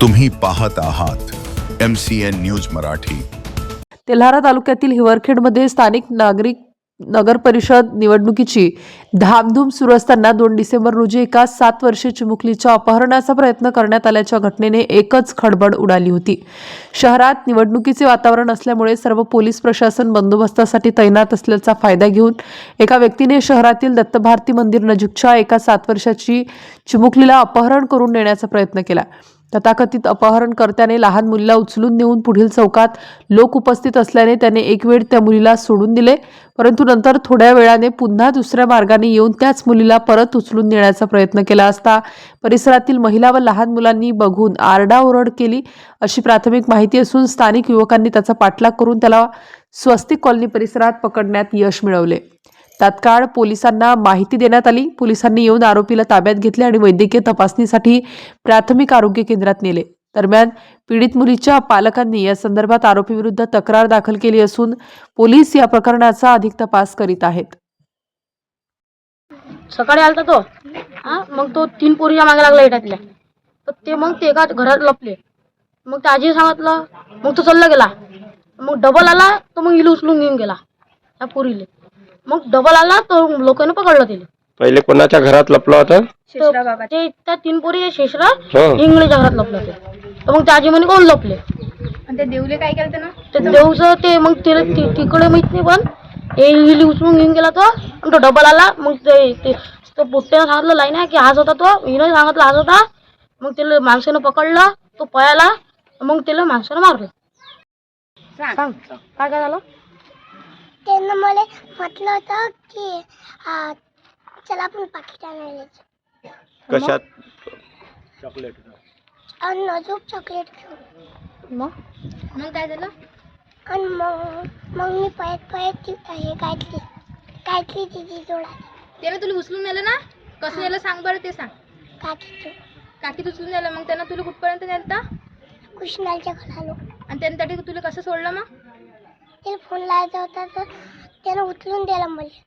तुम्ही पाहत आहात M C N news Marathi. Telhara तालुक्यातील हिवरखेडमध्ये स्थानिक नागरिक नगर परिषद निवडणुकीची धामधूम सुरू असताना दोन डिसेंबर रोजी एका सात वर्षे चिमुकलीच्या अपहरणाचा प्रयत्न करण्यात आल्याच्या घटनेने एकच खडबड उडाली होती. शहरात निवडणुकीचे वातावरण असल्यामुळे सर्व पोलीस प्रशासन बंदोबस्तासाठी तैनात असल्याचा फायदा घेऊन एका व्यक्तीने शहरातील दत्तभारती मंदिर नजीकच्या एका सात वर्षाची चिमुकलीला अपहरण करून नेण्याचा प्रयत्न केला. तथाकथित अपहरणकर्त्याने लहान मुलीला उचलून नेऊन पुढील चौकात लोक उपस्थित असल्याने त्याने एक वेळ त्या मुलीला सोडून दिले. परंतु नंतर थोड्या वेळाने पुन्हा दुसऱ्या मार्गाने येऊन त्याच मुलीला परत उचलून नेण्याचा प्रयत्न केला असता परिसरातील महिला व लहान मुलांनी बघून आरडाओरड केली. अशी प्राथमिक माहिती असून स्थानिक युवकांनी त्याचा पाठलाग करून त्याला स्वस्तिक कॉलनी परिसरात पकडण्यात यश मिळवले. तात्काळ पोलिसांना माहिती देण्यात आली. पोलिसांनी येऊन आरोपीला ताब्यात घेतले आणि वैद्यकीय तपासणीसाठी प्राथमिक आरोग्य केंद्रात नेले. दरम्यान पीडित मुलीच्या पालकांनी या संदर्भात आरोपीविरुद्ध तक्रार दाखल केली असून पोलीस या प्रकरणाचा अधिक तपास करीत आहेत. सकाळी आलता तो? हा? मग तो तीन पोरीच्या मागे लागला इटातल्या. तर ते मग ते एका घरात लपले. मग त्या आजी सांगितलं मग तो चालला गेला. मग डबल आला तो मग इलू उचलून घेऊन गेला त्या पोरीले. मग डबल आला तो लोकांनी पकडलं तिला. पहिले कोणाच्या घरात लपला होता? तर ते त्या तीन पोरी शेषरा हं. इंगळीच्या घरात लपलं ते तर मग त्या आजी म्हणे कोण लपले? आणि ते देवले काय केलं ते देऊचं ते मग ते ति- तिकडे माहीत नाही पण इली उचलून घेऊन गेला तो आणि तो डबल आला. मग ते ते तो पोट्ट्यानं सांगितलं लाईन आहे की हाच होता तो? हिनं सांगितलं हाच होता. मग त्याला माणसानं पकडलं तो पळाला मग त्याला माणसानं मारलं. सांग. काय काय झालं? त्यानं मला म्हटलं होतं की आ, चला आपण पाकिट आणायला जाऊ. कशात? आणि अजून चॉकलेट घेऊन. मग? मग काय झालं? आणि मग मग मी पळत पळत ती हे काढली काढली तिची जोडा त्यानं तुला उचलून नेलं ना? कसं नेलं सांग बरं ते सांग. काठी काकीत उचलून नेलं. मग त्यानं तुला कुठपर्यंत नेलं आणि कृष्णाच्या घरालो. त्यानं तुला कसं सोडलं मग? त्याला फोन लावायचा होता तर त्यानं उचलून दिला मला